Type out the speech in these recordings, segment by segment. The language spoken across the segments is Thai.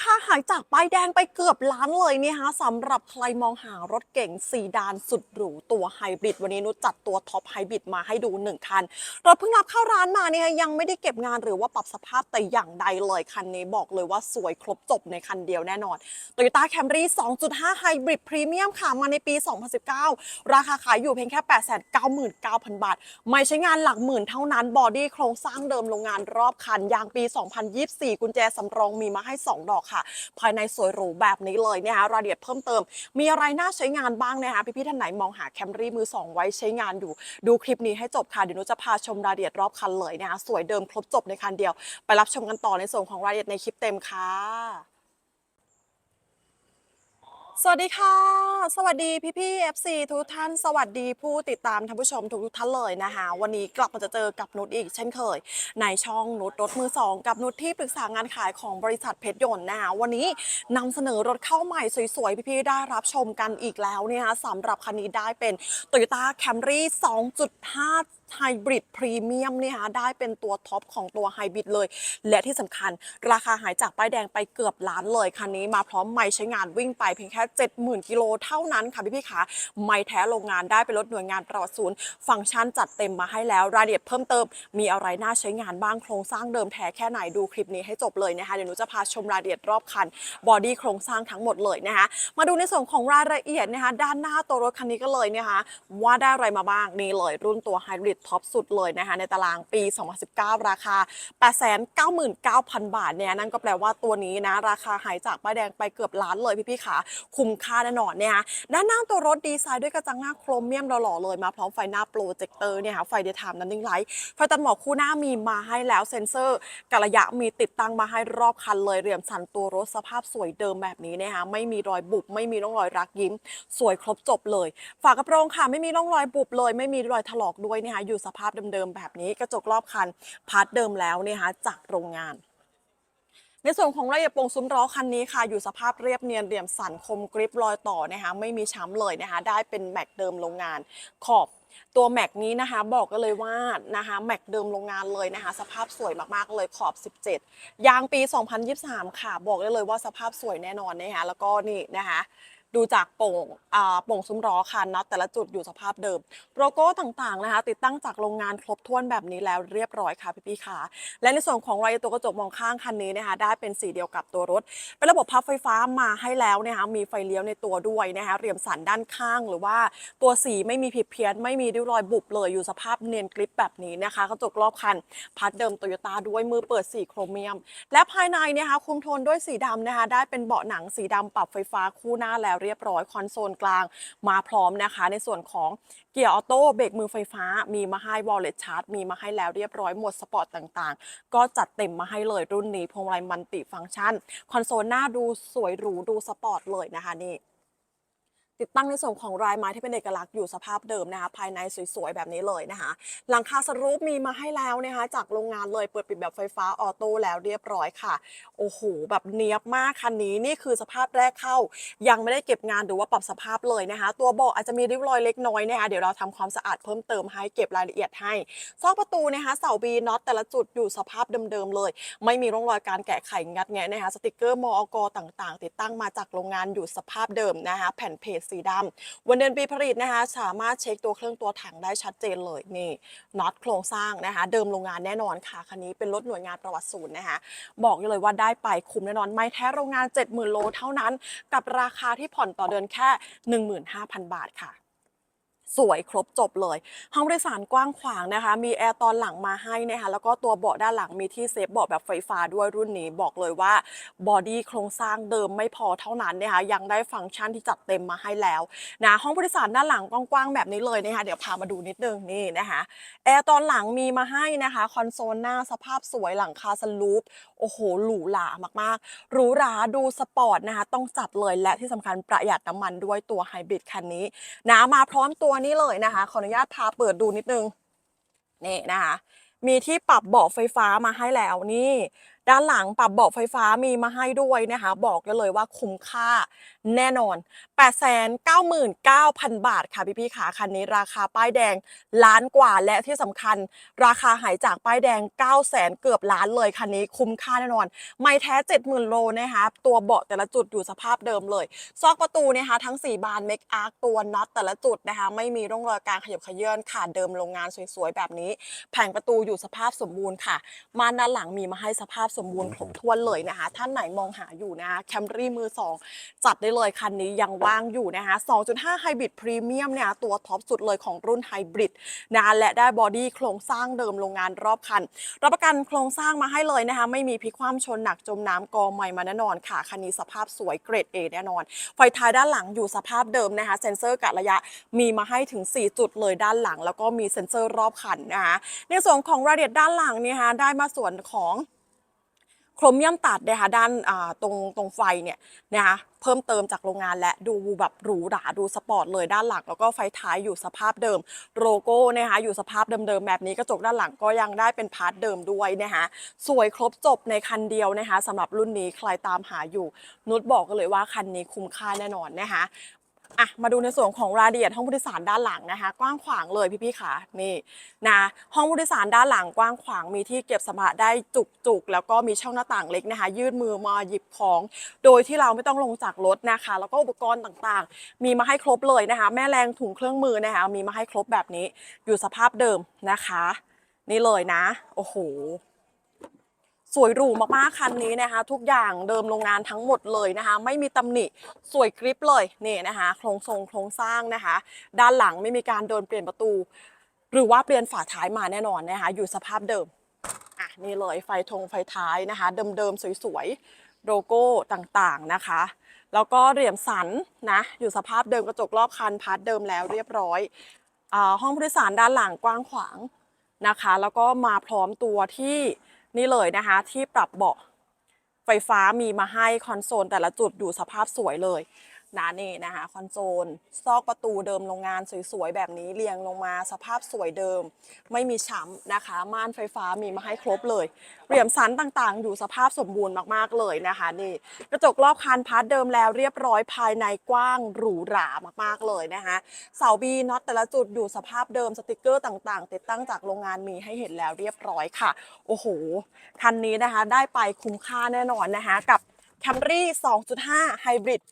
คาหายจากป้ายแดงไปเกือบล้านเลยเนี่ยฮะสำหรับใครมองหารถเก๋งสีดานสุดหรูตัวไฮบริดวันนี้นุชจัดตัวท็อปไฮบริดมาให้ดูหนึ่งคัน รถเพิ่งรับเข้าร้านมาเนี่ยยังไม่ได้เก็บงานหรือว่าปรับสภาพแต่อย่างใดเลยคันนี้บอกเลยว่าสวยครบจบในคันเดียวแน่นอน Toyota Camry 2.5 Hybrid Premium ค่ะมาในปี 2019 ราคาขายอยู่เพียงแค่ 899,000 บาท ไม่ใช้งานหลักหมื่นเท่านั้นบอดี้โครงสร้างเดิมโรงงานรอบคันยางปี 2024 กุญแจสำรองมีมาให้ 2 ดอกค่ะ ภายในสวยหรูแบบนี้เลยนะคะรายละเอียดเพิ่มเติม มีอะไรน่าใช้งานบ้างนะคะพี่ๆท่านไหนมองหาแคมรี่มือ 2 ไว้ใช้งานอยู่ ดูคลิปนี้ให้จบค่ะเดี๋ยวหนุจะพาชมรายละเอียดรอบคันเลยนะคะสวยเดิมครบจบในคันเดียว ไปรับชมกันต่อในส่วนของรายละเอียดในคลิปเต็มค่ะ สวัสดีค่ะ สวัสดีพี่พี่ๆ FC ทุกท่าน สวัสดีผู้ติดตามท่านผู้ชมทุกทุกท่านเลยนะคะ วันนี้กลับมาจะเจอกับนุชอีกเช่นเคย ในช่องนุชรถมือสองกับนุชที่ปรึกษางานขายของบริษัทเพชรยนต์นะคะวันนี้นำเสนอรถเข้าใหม่สวยๆ พี่ๆได้รับชมกันอีกแล้วเนี่ยนะสำหรับคันนี้ได้เป็น Toyota Camry 2.5ไฮบริดพรีเมียมเนี่ยคะได้เป็นตัวท็อปของตัวไฮบริดเลย และที่สำคัญราคาหายจากป้ายแดงไปเกือบล้านเลยคันนี้มาพร้อมไม่ใช้งานวิ่งไปเพียงแค่ 70,000 กิโลเท่านั้นค่ะพี่พี่ๆคะไม่แท้โรงงานได้เป็นรถหน่วยงานประวัติศูนย์ ฟังก์ชันจัดเต็มมาให้แล้วรายละเอียดเพิ่มเติม มีอะไรน่าใช้งานบ้างโครงสร้างเดิมแท้แค่ไหนดูคลิปนี้ให้จบเลยนะคะเดี๋ยวหนูจะพาชมรายละเอียดรอบคันบอดี้โครงสร้างทั้งหมดเลยนะคะมาดูในส่วนของรายละเอียดนะคะด้านหน้าตัวรถคันนี้ก็เลยนะคะว่าได้อะไรมาบ้างนี่เลยรุ่นตัวไฮบริดท็อปสุดเลยนะคะในตารางปี 2019 ราคา 899,000 บาทเนี่ยนั่นก็แปลว่าตัวนี้นะ ราคาหายจากป้ายแดงไปเกือบล้านเลยพี่ๆขาคุ้มค่าแน่นอนเนี่ยคะด้านหน้าตัวรถดีไซน์ด้วยกระจังหน้าโครเมียมหล่อๆเลยมาพร้อมไฟหน้าโปรเจคเตอร์เนี่ยค่ะไฟเดย์ไทม์นันนิ่งไลท์ไฟตัดหมอกคู่หน้ามีมาให้แล้วเซ็นเซอร์กระยะมีติดตั้งมาให้รอบคันเลยเรียมสันตัวรถสภาพสวยเดิมแบบนี้นะคะไม่มีรอยบุบไม่มีร่องรอยรักยิ้ม สวยครบจบเลย ฝากระโปรงค่ะไม่มีร่องรอยบุบเลย ไม่มีรอยถลอกด้วยนะคะอยู่สภาพเดิมๆแบบนี้กระจกรอบคันพาร์ทเดิมแล้วนะคะจากโรงงานในส่วนของรายะเอียดโปร่งซุ้มล้อคันนี้ค่ะ อยู่สภาพเรียบเนียนเหลี่ยมสันคมกริปรอยต่อนะคะไม่มีช้ำเลยนะคะได้เป็นแม็กเดิมโรงงาน ขอบตัวแม็กนี้นะคะบอกกันเลยว่านะคะแม็กเดิมโรงงานเลยนะคะ สภาพสวยมากๆเลยขอบ 17 ยางปี 2023 ค่ะ บอกได้เลยว่าสภาพสวยแน่นอนนะคะแล้วก็นี่นะคะ ดูจากโป่งอ่าโป่งซุ้มล้อค่ะน็อตแต่ละจุดอยู่สภาพเดิมโลโก้ต่างๆนะคะติดตั้งจากโรงงานครบถ้วนแบบนี้แล้วเรียบร้อยค่ะพี่ๆค่ะ และในส่วนของรายตัวกระจกมองข้างคันนี้นะคะได้เป็นสีเดียวกับตัวรถ เป็นระบบพับไฟฟ้ามาให้แล้วนะคะมีไฟเลี้ยวในตัวด้วยนะคะเรียมสันด้านข้างหรือว่าตัวสีไม่มีผิดเพี้ยน ไม่มีริ้วรอยบุบเลยอยู่สภาพเนียนกริปแบบนี้นะคะกระจกรอบคันพัดเดิมโตโยต้าด้วยมือเปิดสีโครเมียม และภายในนะคะคุมโทนด้วยสีดำนะคะได้เป็นเบาะหนังสีดำปรับไฟฟ้าคู่หน้าแล้วเรียบร้อยคอนโซลกลางมาพร้อมนะคะ ในส่วนของเกียร์ออโต้เบรกมือไฟฟ้า มีมาให้วอลเล็ตชาร์จมีมาให้แล้วเรียบร้อยหมดสปอร์ตต่างๆ ก็จัดเต็มมาให้เลยรุ่นนี้พวงมาลัยมันติฟังก์ชัน คอนโซลหน้าดูสวยหรูดูสปอร์ตเลยนะคะนี่ ติดตั้งในส่วนของรายไม้ที่เป็นเอกลักษณ์อยู่สภาพเดิมนะคะภายในสวยๆ แบบนี้เลยนะคะหลังคาสรูปมีมาให้แล้วนะคะจากโรงงานเลยเปิดปิดแบบไฟฟ้าออโต้แล้วเรียบร้อยค่ะ โอ้โหแบบเนียบมากคันนี้นี่คือสภาพแรกเข้า ยังไม่ได้เก็บงานหรือว่าปรับสภาพเลยนะคะ ตัวเบาะอาจจะมีริ้วรอยเล็กน้อยนะคะเดี๋ยวเราทำความสะอาดเพิ่มเติมให้เก็บรายละเอียดให้ซอกประตูนะคะเสาบีน็อตแต่ละจุดอยู่สภาพเดิมๆเลย ไม่มีร่องรอยการแกะไขงัดแงะนะคะสติกเกอร์มอกต่าง ๆ ติดตั้งมาจากโรงงานอยู่สภาพเดิมนะคะแผ่นเพจสีดำวันเดือนปีผลิตนะคะ สามารถเช็คตัวเครื่องตัวถังได้ชัดเจนเลยนี่น็อตโครงสร้างนะคะ เดิมโรงงานแน่นอนค่ะคันนี้เป็นรถหน่วยงานประวัติศูนย์นะคะ บอกเลยว่าได้ไปคุ้มแน่นอน ไม่แท้โรงงาน 70,000 โลเท่านั้น กับราคาที่ผ่อนต่อเดือนแค่ 15,000 บาทค่ะ สวยครบจบเลย ห้องโดยสารกว้างขวางนะคะ มีแอร์ตอนหลังมาให้นะคะแล้วก็ตัวเบาะด้านหลังมีที่เซฟเบาะแบบไฟฟ้าด้วยรุ่นนี้บอกเลยว่าบอดี้โครงสร้างเดิมไม่พอเท่านั้นนะคะยังได้ฟังก์ชันที่จัดเต็มมาให้แล้วนะห้องโดยสารด้านหลังกว้างๆแบบนี้เลยนะคะเดี๋ยวพามาดูนิดนึงนี่นะคะแอร์ตอนหลังมีมาให้นะคะคอนโซลหน้าสภาพสวยหลังคาสลูปโอ้โหหรูหรามากๆหรูหราดูสปอร์ตนะคะต้องจัดเลยและที่สำคัญประหยัดน้ำมันด้วยตัวไฮบริดคันนี้นะมาพร้อมตัวนี้เลยนะคะ ขออนุญาตพาเปิดดูนิดนึงนี่นะคะ มีที่ปรับเบาะไฟฟ้ามาให้แล้วนี่ ด้านหลังปรับเบาะไฟฟ้ามีมาให้ด้วยนะคะ บอกได้เลยว่าคุ้มค่าแน่นอน 899,000 บาทค่ะพี่ๆขาคันนี้ราคาป้ายแดงล้านกว่าและที่สำคัญ ราคาหายจากป้ายแดง 900,000เกือบล้านเลยคันนี้คุ้มค่าแน่นอน ไม่แท้ 70,000 โลนะคะตัวเบาะแต่ละจุดอยู่สภาพเดิมเลย ซอกประตูนะคะทั้ง 4 บานเมคอาร์ตัวน็อตแต่ละจุดนะคะไม่มีร่องรอยการขยับขยื่นขาดเดิมโรงงานสวยๆแบบนี้ แผงประตูอยู่สภาพสมบูรณ์ค่ะม่านด้านหลังมีมาให้สภาพสมบูรณ์ครบถ้วนเลยนะคะ ท่านไหนมองหาอยู่นะคะแคมรี่มือ 2 จัดได้เลยคันนี้ยังว่างอยู่นะคะ 2.5 ไฮบริดพรีเมียมเนี่ยตัวท็อปสุดเลยของรุ่นไฮบริดนะคะและได้บอดี้โครงสร้างเดิมโรงงานรอบคัน รับประกันโครงสร้างมาให้เลยนะคะ ไม่มีพลิกคว่ำชนหนักจมน้ำกอใหม่มาแน่นอนค่ะ คันนี้สภาพสวยเกรด A แน่นอน ไฟท้ายด้านหลังอยู่สภาพเดิมนะคะ เซ็นเซอร์กะระยะมีมาให้ถึง 4 จุดเลยด้านหลัง แล้วก็มีเซ็นเซอร์รอบคันนะคะในส่วนของรายละเอียดด้านหลังเนี่ยนะคะได้มาส่วนของ โครเมียมตัดนะคะด้านตรงตรงไฟเนี่ยนะคะเพิ่มเติมจากโรงงานและดูแบบหรูหราดูสปอร์ตเลยด้านหลัง แล้วก็ไฟท้ายอยู่สภาพเดิมโลโก้นะคะอยู่สภาพเดิมๆแบบนี้กระจกด้านหลังก็ยังได้เป็นพาร์ทเดิมด้วยนะคะสวยครบจบในคันเดียวนะคะสำหรับรุ่นนี้ใครตามหาอยู่นุชบอกกันเลยว่าคันนี้คุ้มค่าแน่นอนนะคะ อะมาดูในส่วนของรายละเอียดห้องผู้โดยสารด้านหลังนะคะ กว้างขวางเลยพี่ๆค่ะนี่นะห้องผู้โดยสารด้านหลังกว้างขวางมีที่เก็บสัมภาระได้จุกๆแล้วก็มีช่องหน้าต่างเล็กนะคะ ยื่นมือมาหยิบของ โดยที่เราไม่ต้องลงจากรถนะคะ แล้วก็อุปกรณ์ต่างๆ มีมาให้ครบเลยนะคะ แม่แรงถุงเครื่องมือนะคะ มีมาให้ครบแบบนี้อยู่สภาพเดิมนะคะ นี่เลยนะ โอ้โห สวยหรูมากๆคันนี้นะคะ ทุกอย่างเดิมโรงงานทั้งหมดเลยนะคะ ไม่มีตำหนิสวยกริปเลยนี่นะคะ โครงทรงโครงสร้างนะคะ ด้านหลังไม่มีการโดนเปลี่ยนประตู หรือว่าเปลี่ยนฝาท้ายมาแน่นอนนะคะ อยู่สภาพเดิมอะนี่เลยไฟทงไฟท้ายนะคะ เดิมๆสวยๆโลโก้ต่างๆนะคะ แล้วก็เหลี่ยมสันนะอยู่สภาพเดิมกระจกรอบคันพาร์ทเดิมแล้วเรียบร้อยอาห้องผู้โดยสารด้านหลังกว้างขวางนะคะ แล้วก็มาพร้อมตัวที่ นี่เลยนะคะที่ปรับเบาะไฟฟ้ามีมาให้คอนโซลแต่ละจุดอยู่สภาพสวยเลย นะนี่นะคะคอนโซล ซอกประตูเดิมโรงงานสวยๆแบบนี้เรียงลงมาสภาพสวยเดิม ไม่มีช้ำนะคะ ม่านไฟฟ้ามีมาให้ครบเลยเหลี่ยมสันต่างๆ อยู่สภาพสมบูรณ์มากๆเลยนะคะนี่กระจกรอบคันพาร์ทเดิมแล้วเรียบร้อยภายในกว้างหรูหรามากๆเลยนะคะเสาบีน็อตแต่ละจุดอยู่สภาพเดิมสติกเกอร์ต่างๆ ติดตั้งจากโรงงานมีให้เห็นแล้วเรียบร้อยค่ะ โอ้โห คันนี้นะคะได้ไปคุ้มค่าแน่นอนนะคะกับ Camry 2.5 Hybrid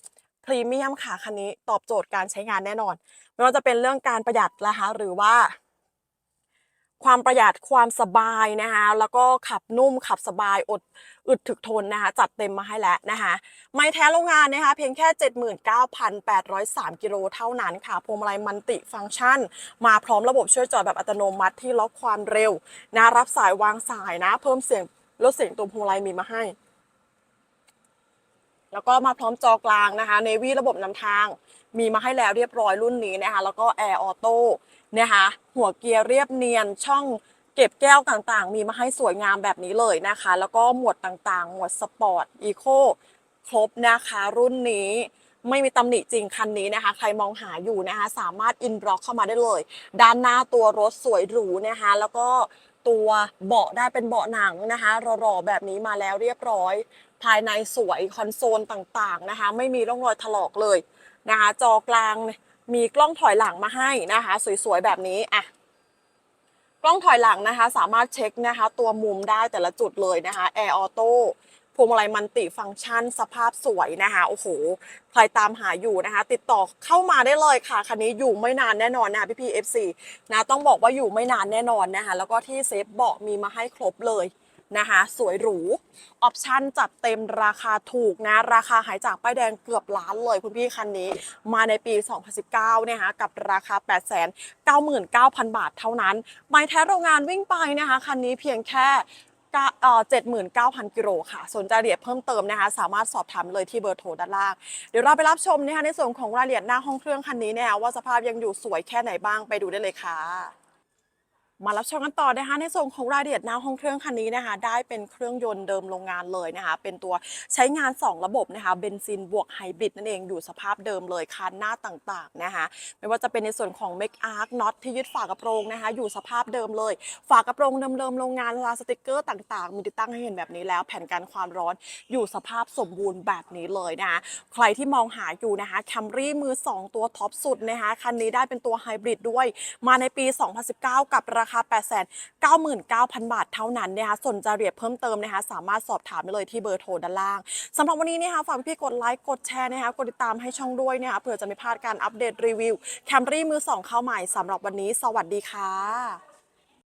พรีเมียมค่ะคันนี้ตอบโจทย์การใช้งานแน่นอน ไม่ว่าจะเป็นเรื่องการประหยัดนะคะหรือว่า ความประหยัดความสบายนะคะแล้วก็ขับนุ่มขับสบายอดอึดถึกทนนะคะจัดเต็มมาให้แล้วนะคะไม่แท้โรงงานนะคะเพียงแค่ 79,803 กิโลเท่านั้นค่ะพวงมาลัยมันติฟังก์ชัน มาพร้อมระบบช่วยจอดแบบอัตโนมัติที่ล็อกความเร็วนะรับสายวางสายนะ เพิ่มเสียงลดเสียงตัวพวงมาลัยมีมาให้ แล้วก็มาพร้อมจอกลางนะคะเนวีระบบนำทาง มีมาให้แล้วเรียบร้อยรุ่นนี้นะคะ แล้วก็แอร์ออโต้นะคะหัวเกียร์เรียบเนียนช่องเก็บแก้วต่างๆ มีมาให้สวยงามแบบนี้เลยนะคะ แล้วก็หมวดต่างๆ หมวดสปอร์ตอีโคครบนะคะรุ่นนี้ไม่มีตำหนิจริงคันนี้นะคะ ใครมองหาอยู่นะคะ สามารถอินบล็อกเข้ามาได้เลย ด้านหน้าตัวรถสวยหรูนะคะ แล้วก็ตัวเบาะได้เป็นเบาะหนังนะคะรอๆแบบนี้มาแล้วเรียบร้อย ภายในสวยคอนโซลต่างๆนะคะ ไม่มีร่องรอยถลอกเลยนะคะจอกลางมีกล้องถอยหลังมาให้นะคะ สวยๆแบบนี้อะกล้องถอยหลังนะคะ สามารถเช็คนะคะ ตัวมุมได้แต่ละจุดเลยนะคะแอร์ออโต้พวงมาลัยมันติฟังก์ชัน สภาพสวยนะคะโอ้โหใครตามหาอยู่นะคะ ติดต่อเข้ามาได้เลยค่ะคันนี้อยู่ไม่นานแน่นอนนะคะพี่พีเอฟซีนะต้องบอกว่าอยู่ไม่นานแน่นอนนะคะ แล้วก็ที่เซฟเบาะมีมาให้ครบเลย นะคะ สวยหรู ออปชั่นจัดเต็มราคาถูกนะ ราคาหายจากป้ายแดงเกือบล้านเลยคุณพี่คันนี้ มาในปี 2019นะคะกับราคา 899,000 บาทเท่านั้นไม่แท้โรงงานวิ่งไปนะคะ คันนี้เพียงแค่เจ็ดหมื่นเก้าพันกิโลค่ะ สนใจรายละเอียดเพิ่มเติมนะคะ สามารถสอบถามเลยที่เบอร์โทรด้านล่าง เดี๋ยวเราไปรับชมนะคะในส่วนของรายละเอียดหน้าห้องเครื่องคันนี้เนี่ยว่าสภาพยังอยู่สวยแค่ไหนบ้างไปดูได้เลยค่ะ มารับชมกันต่อนะคะในส่วนของรายละเอียดน้าห้องเครื่องคันนี้นะคะ ได้เป็นเครื่องยนต์เดิมโรงงานเลยนะคะ เป็นตัวใช้งาน 2 ระบบนะคะเบนซินบวกไฮบริดนั่นเองอยู่สภาพเดิมเลยคันหน้าต่างๆนะคะ ไม่ว่าจะเป็นในส่วนของเมกอาร์คน็อตที่ยึดฝากระโปรงนะคะ อยู่สภาพเดิมเลย ฝากระโปรงเดิมๆโรงงานลาสติกเกอร์ต่างๆ มีติดตั้งให้เห็นแบบนี้แล้ว แผ่นกันความร้อนอยู่สภาพสมบูรณ์แบบนี้เลยนะคะใครที่มองหาอยู่นะคะแคมรี่มือ 2 ตัวท็อปสุดนะคะคันนี้ได้เป็นตัวไฮบริดด้วย มาในปี 2019 กับราคา899,000 บาทเท่านั้นนะคะสนใจรายละเอียดเพิ่มเติมนะคะสามารถสอบถามได้เลยที่เบอร์โทรด้านล่างสำหรับวันนี้นะคะฝากพี่กดไลค์กดแชร์นะคะกดติดตามให้ช่องด้วยนะคะเผื่อจะไม่พลาดการอัปเดตรีวิวแคมรี่มือ2เข้าใหม่สำหรับวันนี้ สวัสดีค่ะ